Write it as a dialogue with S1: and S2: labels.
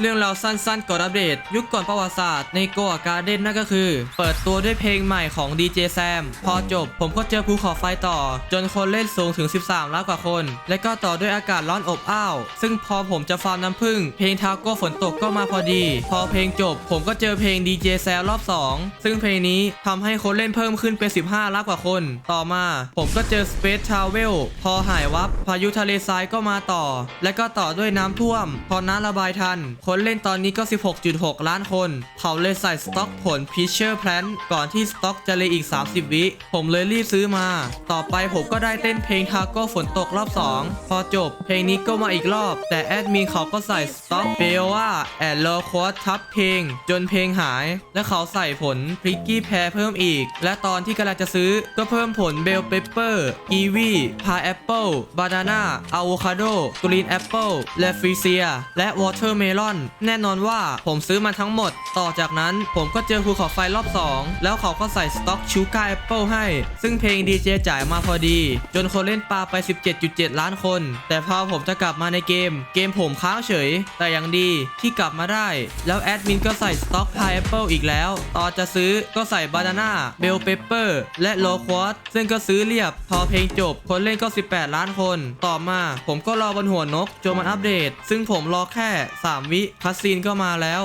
S1: เรื่องราวสั้นๆก่อนอัปเดต ยุคก่อนประวัติศาสตร์ในโกอาการ์เด้นนั่นก็คือ เปิดตัวด้วยเพลงใหม่ของดีเจแซมพอจบ ผมก็เจอภูเขาไฟต่อ จนคนเล่นสูงถึง 13 ล้านกว่าคน และก็ต่อด้วยอากาศร้อนอบอ้าว ซึ่งพอผมจะฟาร์มน้ำผึ้งเพลงทาโก้ฝนตกก็มาพอดี พอเพลงจบ ผมก็เจอเพลงดีเจแซมรอบ 2 ซึ่งเพลงนี้ทำให้คนเล่นเพิ่มขึ้นเป็น 15 ล้านกว่าคน ต่อมา ผมก็เจอ Space Travel พอหายวับพายุทะเลทรายก็มาต่อ และก็ต่อด้วยน้ำท่วม พอน้ำระบายทันคนเล่นตอนนี้ก็ 16.6 ล้านคน เขาเลยใส่สต็อกผล Pitcher Plant ก่อนที่สต็อกจะเลยอีก 30 วิ ผมเลยรีบซื้อมา ต่อไปผมก็ได้เต้นเพลงทาโก้ฝนตกรอบ 2 พอจบ เพลงนี้ก็มาอีกรอบ แต่แอดมินเขาก็ใส่สต็อกเบลว่าแอดโลควอตทับเพลง จนเพลงหาย และเขาใส่ผลพริกกี้แพรเพิ่มอีก และตอนที่กำลังจะซื้อก็เพิ่มผลเบลเปเปอร์กีวีพาแอปเปิลบานาน่าอะโวคาโดกรีนแอปเปิลและฟรีเซียและวอเตอร์เมลอนแน่นอนว่าผมซื้อมันทั้งหมด ต่อจากนั้นผมก็เจอภูเขาไฟรอบ 2 แล้วเขาก็ใส่สต็อกชูการ์แอปเปิลให้ ซึ่งเพลงดีเจจ่ายมาพอดี จนคนเล่นปลาไป 17.7 ล้านคน แต่พอผมจะกลับมาในเกม เกมผมค้างเฉย แต่ยังดีที่กลับมาได้ แล้วแอดมินก็ใส่สต็อกพายแอปเปิลอีกแล้ว ตอนจะซื้อก็ใส่บานาน่าเบลเปเปอร์และโลควอตซึ่งก็ซื้อเรียบ พอเพลงจบ คนเล่นก็ 18 ล้านคน ต่อมา ผมก็รอบนหัวนกจนมันอัปเดต ซึ่งผมรอแค่ 3 วิคัสซีนก็มาแล้ว